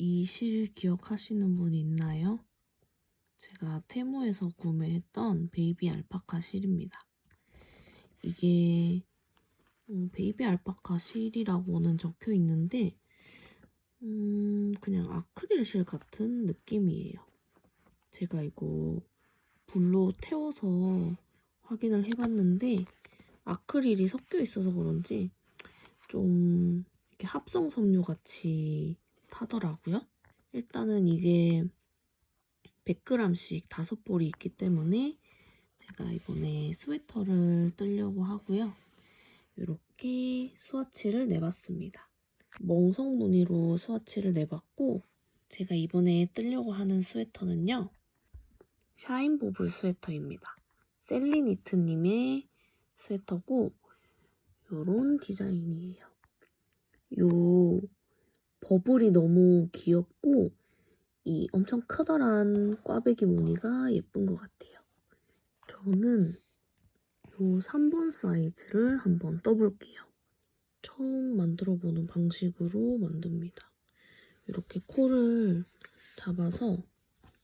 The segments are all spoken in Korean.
이실 기억하시는 분 있나요? 제가 테무에서 구매했던 베이비 알파카 실입니다. 이게 음, 베이비 알파카 실이라고는 적혀 있는데 음, 그냥 아크릴 실 같은 느낌이에요. 제가 이거 불로 태워서 확인을 해봤는데 아크릴이 섞여 있어서 그런지 좀 이렇게 합성 섬유 같이 타더라고요. 일단은 이게 100g씩 다섯 볼이 있기 때문에 제가 이번에 스웨터를 뜨려고 하고요. 이렇게 스와치를 내봤습니다. 멍석 무늬로 스와치를 내봤고 제가 이번에 뜨려고 하는 스웨터는요. 샤인보블 스웨터입니다. 셀리니트님의 스웨터고 요런 디자인이에요. 요 버블이 너무 귀엽고 이 엄청 커다란 꽈배기 무늬가 예쁜 것 같아요. 저는 요 3번 사이즈를 한번 떠볼게요. 처음 만들어보는 방식으로 만듭니다. 이렇게 코를 잡아서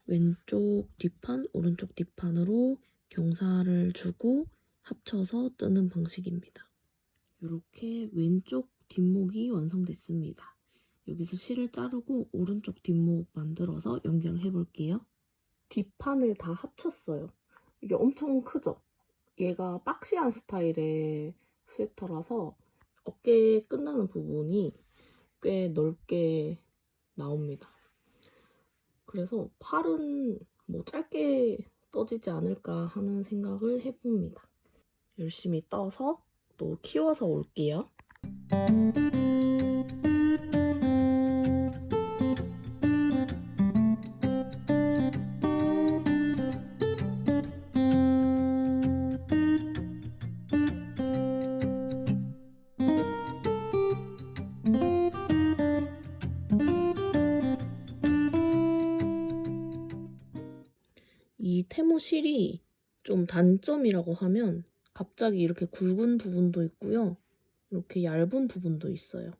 왼쪽 뒷판, 오른쪽 뒷판으로 경사를 주고 합쳐서 뜨는 방식입니다. 이렇게 왼쪽 뒷목이 완성됐습니다. 여기서 실을 자르고 오른쪽 뒷목 만들어서 연결해 볼게요. 뒷판을 다 합쳤어요. 이게 엄청 크죠? 얘가 박시한 스타일의 스웨터라서 어깨 끝나는 부분이 꽤 넓게 나옵니다. 그래서 팔은 뭐 짧게 떠지지 않을까 하는 생각을 해봅니다. 열심히 떠서 또 키워서 올게요. 이 테무실이 좀 단점이라고 하면 갑자기 이렇게 굵은 부분도 있고요. 이렇게 얇은 부분도 있어요.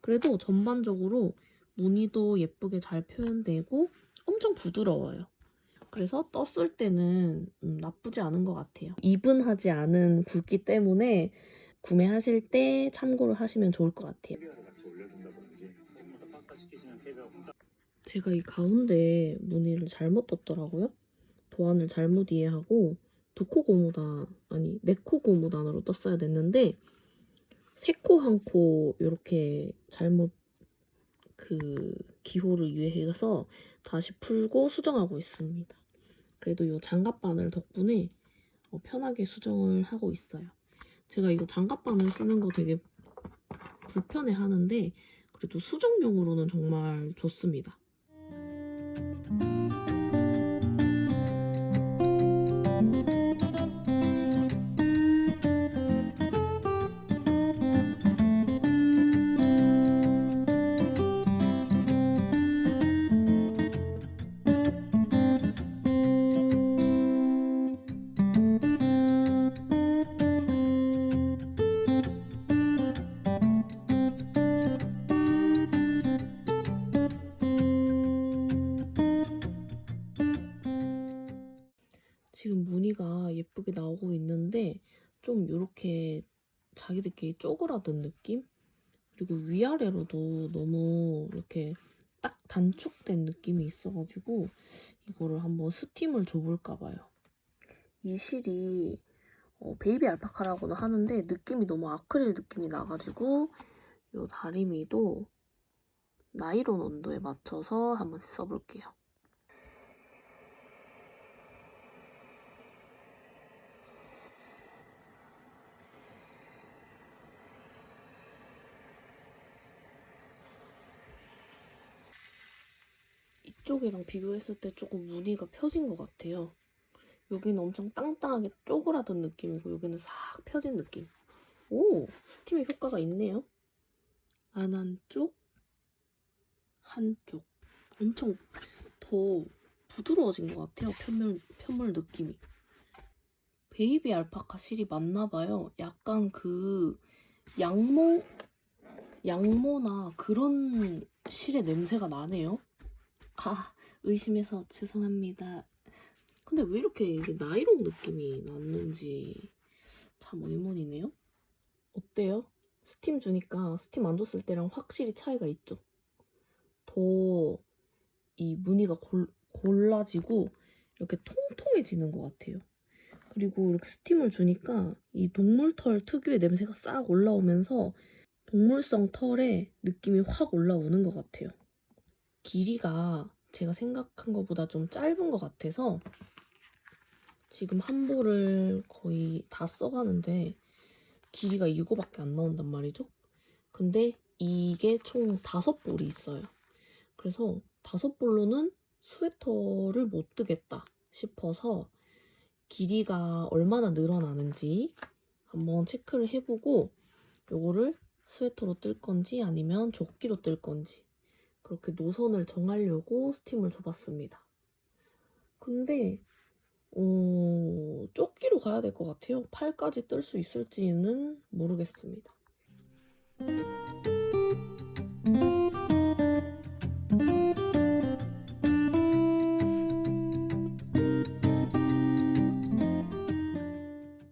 그래도 전반적으로 무늬도 예쁘게 잘 표현되고 엄청 부드러워요. 그래서 떴을 때는 음, 나쁘지 않은 것 같아요. 이분하지 않은 굵기 때문에 구매하실 때 참고를 하시면 좋을 것 같아요. 제가 이 가운데 무늬를 잘못 떴더라고요. 도안을 잘못 이해하고 두 코 고무단 아니 네 코 고무단으로 떴어야 됐는데 세 코 한 코 이렇게 잘못 그 기호를 이해해서 다시 풀고 수정하고 있습니다. 그래도 이 장갑 바늘 덕분에 어, 편하게 수정을 하고 있어요. 제가 이거 장갑 바늘 쓰는 거 되게 불편해 하는데 그래도 수정용으로는 정말 좋습니다. 자기들끼리 쪼그라든 느낌? 그리고 위아래로도 너무 이렇게 딱 단축된 느낌이 있어가지고 이거를 한번 스팀을 줘볼까 봐요. 이 실이 어, 베이비 알파카라고는 하는데 느낌이 너무 아크릴 느낌이 나가지고 이 다리미도 나이론 온도에 맞춰서 한번 써볼게요. 이쪽이랑 비교했을 때 조금 무늬가 펴진 것 같아요. 여기는 엄청 땅땅하게 쪼그라든 느낌이고 여기는 싹 펴진 느낌. 오! 스팀의 효과가 있네요. 안 한쪽, 한쪽. 엄청 더 부드러워진 것 같아요. 편물, 편물 느낌이. 베이비 알파카 실이 맞나봐요. 약간 그 양모? 양모나 그런 실의 냄새가 나네요. 아, 의심해서 죄송합니다. 근데 왜 이렇게 이게 나이롱 느낌이 났는지 참 의문이네요. 어때요? 스팀 주니까 스팀 안 줬을 때랑 확실히 차이가 있죠. 더 이 무늬가 골, 골라지고 이렇게 통통해지는 것 같아요. 그리고 이렇게 스팀을 주니까 이 동물털 특유의 냄새가 싹 올라오면서 동물성 털에 느낌이 확 올라오는 것 같아요. 길이가 제가 생각한 것보다 좀 짧은 것 같아서 지금 한 볼을 거의 다 써가는데 길이가 이거밖에 안 나온단 말이죠. 근데 이게 총 다섯 볼이 있어요. 그래서 다섯 볼로는 스웨터를 못 뜨겠다 싶어서 길이가 얼마나 늘어나는지 한번 체크를 해보고 요거를 스웨터로 뜰 건지 아니면 조끼로 뜰 건지 그렇게 노선을 정하려고 스팀을 줘봤습니다. 근데 어, 조끼로 가야 될 것 같아요. 팔까지 뜰 수 있을지는 모르겠습니다.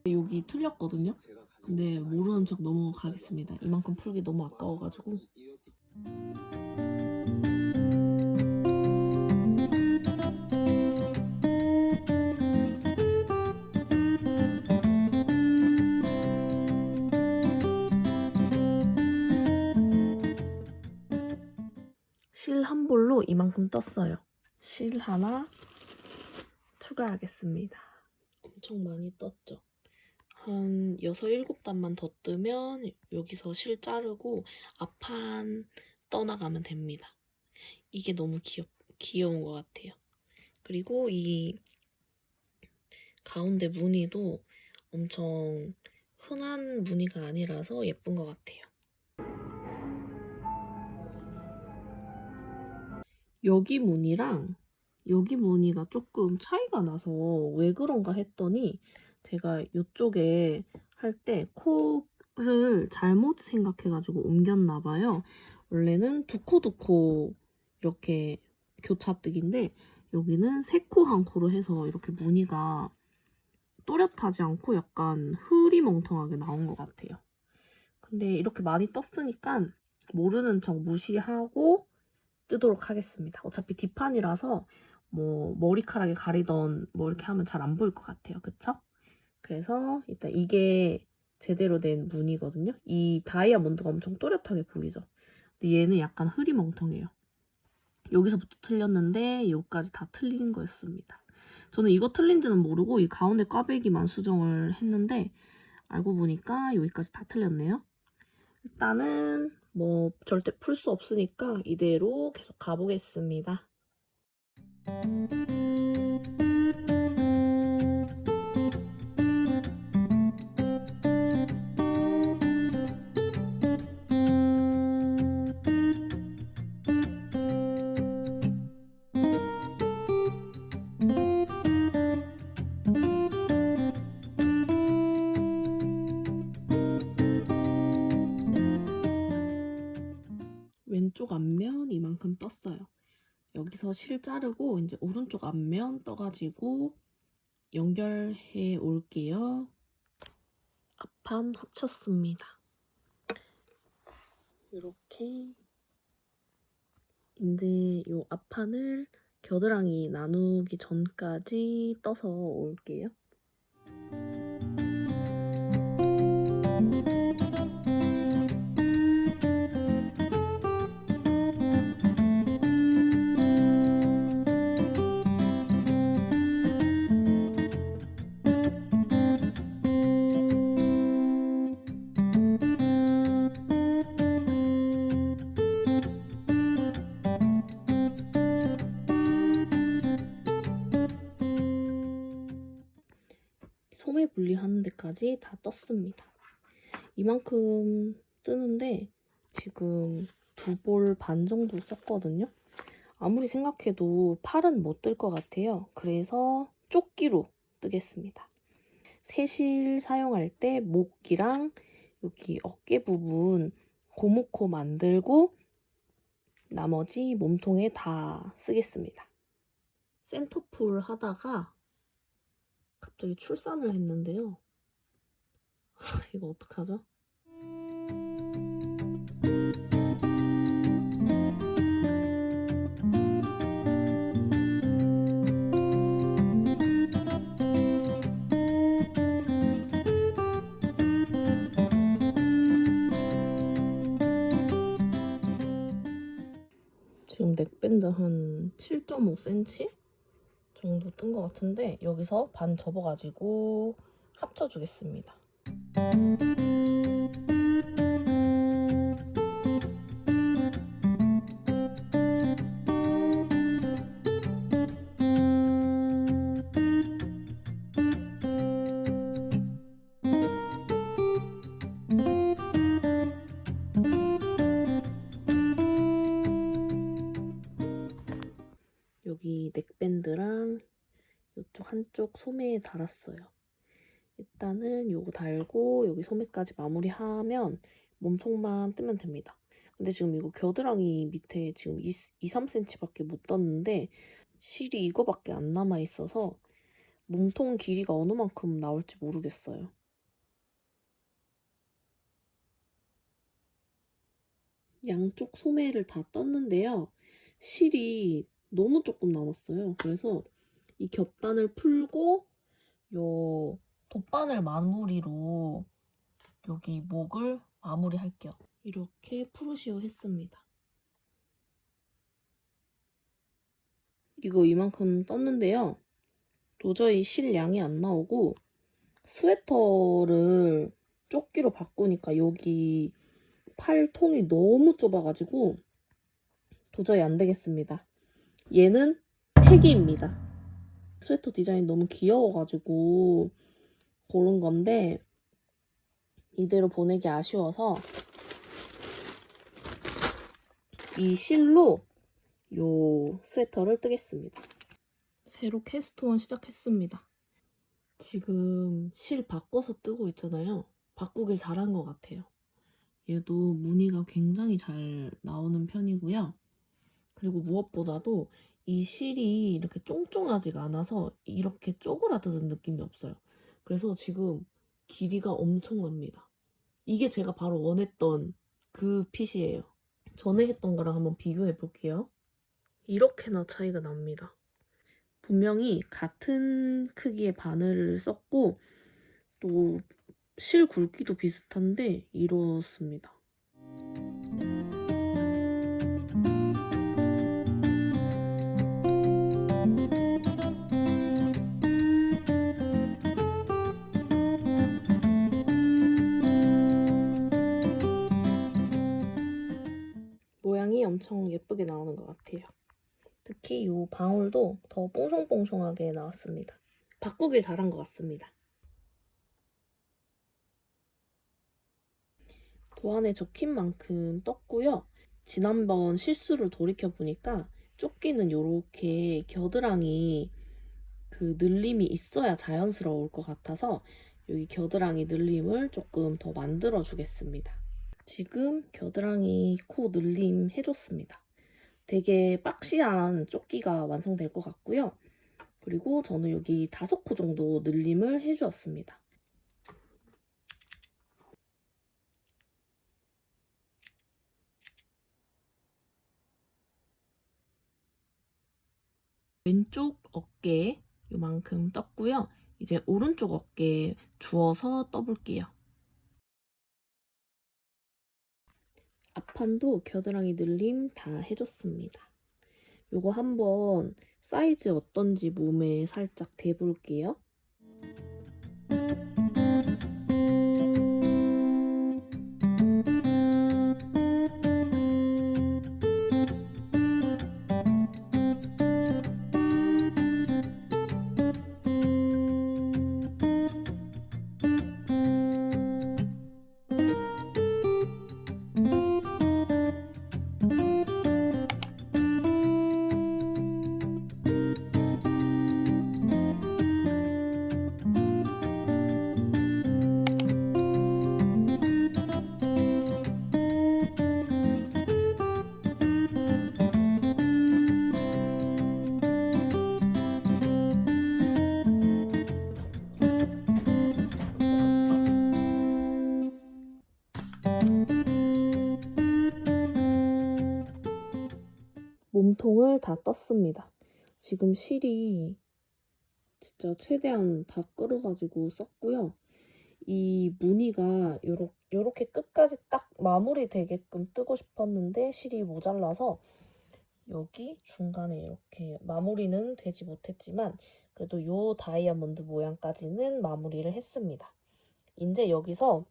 여기 틀렸거든요. 근데 모르는 척 넘어가겠습니다. 이만큼 풀기 너무 아까워가지고. 이만큼 떴어요. 실 하나 추가하겠습니다. 엄청 많이 떴죠. 한 6, 7단만 더 뜨면 여기서 실 자르고 앞판 떠나가면 됩니다. 이게 너무 귀엽, 귀여운 것 같아요. 그리고 이 가운데 무늬도 엄청 흔한 무늬가 아니라서 예쁜 것 같아요. 여기 무늬랑 여기 무늬가 조금 차이가 나서 왜 그런가 했더니 제가 이쪽에 할 때 코를 잘못 생각해가지고 옮겼나 봐요. 원래는 두 코 두 코 이렇게 교차뜨기인데 여기는 세 코 한 코로 해서 이렇게 무늬가 또렷하지 않고 약간 흐리멍텅하게 나온 것 같아요. 근데 이렇게 많이 떴으니까 모르는 척 무시하고 뜨도록 하겠습니다. 어차피 뒷판이라서 뭐 머리카락에 가리던 뭐 이렇게 하면 잘 안 보일 것 같아요. 그쵸? 그래서 일단 이게 제대로 된 무늬거든요. 이 다이아몬드가 엄청 또렷하게 보이죠. 근데 얘는 약간 흐리멍텅해요. 여기서부터 틀렸는데 여기까지 다 틀린 거였습니다. 저는 이거 틀린지는 모르고 이 가운데 꽈배기만 수정을 했는데 알고 보니까 여기까지 다 틀렸네요. 일단은 뭐 절대 풀 수 없으니까 이대로 계속 가보겠습니다. 왼쪽 앞면 이만큼 떴어요. 여기서 실 자르고 이제 오른쪽 앞면 떠가지고 연결해 올게요. 앞판 합쳤습니다. 이렇게 이제 이 앞판을 겨드랑이 나누기 전까지 떠서 올게요. 데까지 다 떴습니다. 이만큼 뜨는데 지금 두 볼 반 정도 썼거든요. 아무리 생각해도 팔은 못 뜰 것 같아요. 그래서 조끼로 뜨겠습니다. 새실 사용할 때 목이랑 여기 어깨 부분 고무코 만들고 나머지 몸통에 다 쓰겠습니다. 센터풀 하다가 갑자기 출산을 했는데요. 이거 어떡하죠? 지금 넥밴드 한 7.5cm 정도 뜬 것 같은데 여기서 반 접어가지고 합쳐주겠습니다. 여기 넥밴드랑 이쪽 한쪽 소매에 달았어요. 일단은 요거 달고 여기 소매까지 마무리하면 몸통만 뜨면 됩니다. 근데 지금 이거 겨드랑이 밑에 지금 2, 2 3cm밖에 못 떴는데 실이 이거밖에 안 남아 있어서 몸통 길이가 어느 만큼 나올지 모르겠어요. 양쪽 소매를 다 떴는데요. 실이 너무 조금 남았어요. 그래서 이 겹단을 풀고 요 돗바늘 마무리로 여기 목을 마무리할게요. 이렇게 푸르시오 했습니다. 이거 이만큼 떴는데요. 도저히 실 양이 안 나오고 스웨터를 조끼로 바꾸니까 여기 팔 통이 너무 좁아가지고 도저히 안 되겠습니다. 얘는 폐기입니다. 스웨터 디자인 너무 귀여워가지고 고른 건데 이대로 보내기 아쉬워서 이 실로 요 스웨터를 뜨겠습니다. 새로 캐스트온 시작했습니다. 지금 실 바꿔서 뜨고 있잖아요. 바꾸길 잘한 것 같아요. 얘도 무늬가 굉장히 잘 나오는 편이고요. 그리고 무엇보다도 이 실이 이렇게 쫑쫑하지가 않아서 이렇게 쪼그라드는 느낌이 없어요. 그래서 지금 길이가 엄청납니다. 이게 제가 바로 원했던 그 핏이에요. 전에 했던 거랑 한번 비교해 볼게요. 이렇게나 차이가 납니다. 분명히 같은 크기의 바늘을 썼고 또 실 굵기도 비슷한데 이렇습니다. 엄청 예쁘게 나오는 것 같아요. 특히 이 방울도 더 뽕숑뽕숑하게 나왔습니다. 바꾸길 잘한 것 같습니다. 도안에 적힌 만큼 떴고요. 지난번 실수를 돌이켜보니까 조끼는 이렇게 겨드랑이 그 늘림이 있어야 자연스러울 것 같아서 여기 겨드랑이 늘림을 조금 더 만들어 주겠습니다. 지금 겨드랑이 코 늘림 해줬습니다. 되게 박시한 조끼가 완성될 것 같고요. 그리고 저는 여기 다섯 코 정도 늘림을 해주었습니다. 왼쪽 어깨 요만큼 떴고요. 이제 오른쪽 어깨에 주어서 떠볼게요. 앞판도 겨드랑이 늘림 다 해줬습니다. 요거 한번 사이즈 어떤지 몸에 살짝 대볼게요. 몸통을 다 떴습니다. 지금 실이 진짜 최대한 다 끓어가지고 썼고요. 이 무늬가 요렇게, 요렇게 끝까지 딱 마무리 되게끔 뜨고 싶었는데 실이 모자라서 여기 중간에 이렇게 마무리는 되지 못했지만 그래도 요 다이아몬드 모양까지는 마무리를 했습니다. 이제 여기서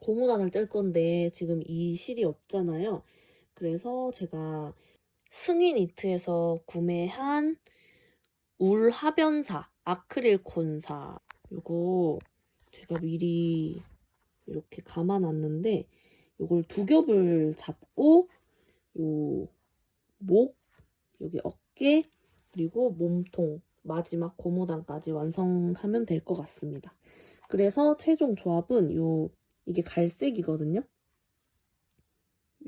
고무단을 뗄 건데 지금 이 실이 없잖아요. 그래서 제가 승인 이트에서 구매한 울 하변사 아크릴 콘사 요거 제가 미리 이렇게 감아놨는데 요걸 두 겹을 잡고 요 목, 여기 어깨, 그리고 몸통, 마지막 고무단까지 완성하면 될 것 같습니다. 그래서 최종 조합은 요 이게 갈색이거든요.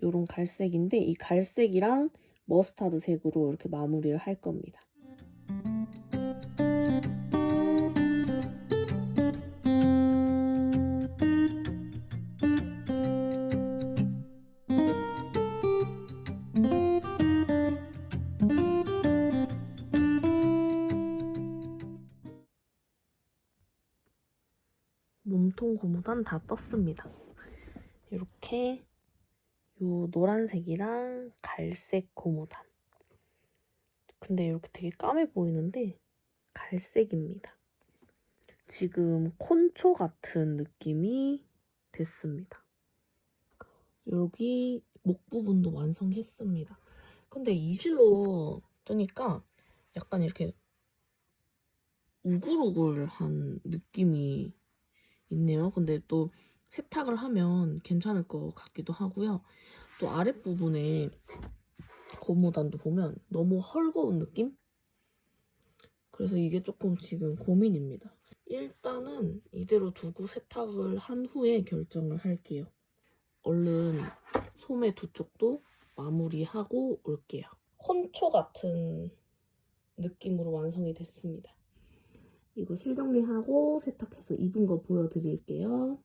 요런 갈색인데 이 갈색이랑 머스타드 색으로 이렇게 마무리를 할 겁니다. 몸통 고무단 다 떴습니다. 이렇게 요 노란색이랑 갈색 고무단. 근데 이렇게 되게 까매 보이는데 갈색입니다. 지금 콘초 같은 느낌이 됐습니다. 여기 목 부분도 완성했습니다. 근데 이 실로 뜨니까 약간 이렇게 우글우글한 느낌이 있네요. 근데 또 세탁을 하면 괜찮을 것 같기도 하고요. 또 아랫부분에 고무단도 보면 너무 헐거운 느낌? 그래서 이게 조금 지금 고민입니다. 일단은 이대로 두고 세탁을 한 후에 결정을 할게요. 얼른 소매 두 쪽도 마무리하고 올게요. 콘초 같은 느낌으로 완성이 됐습니다. 이거 실정리하고 세탁해서 입은 거 보여드릴게요.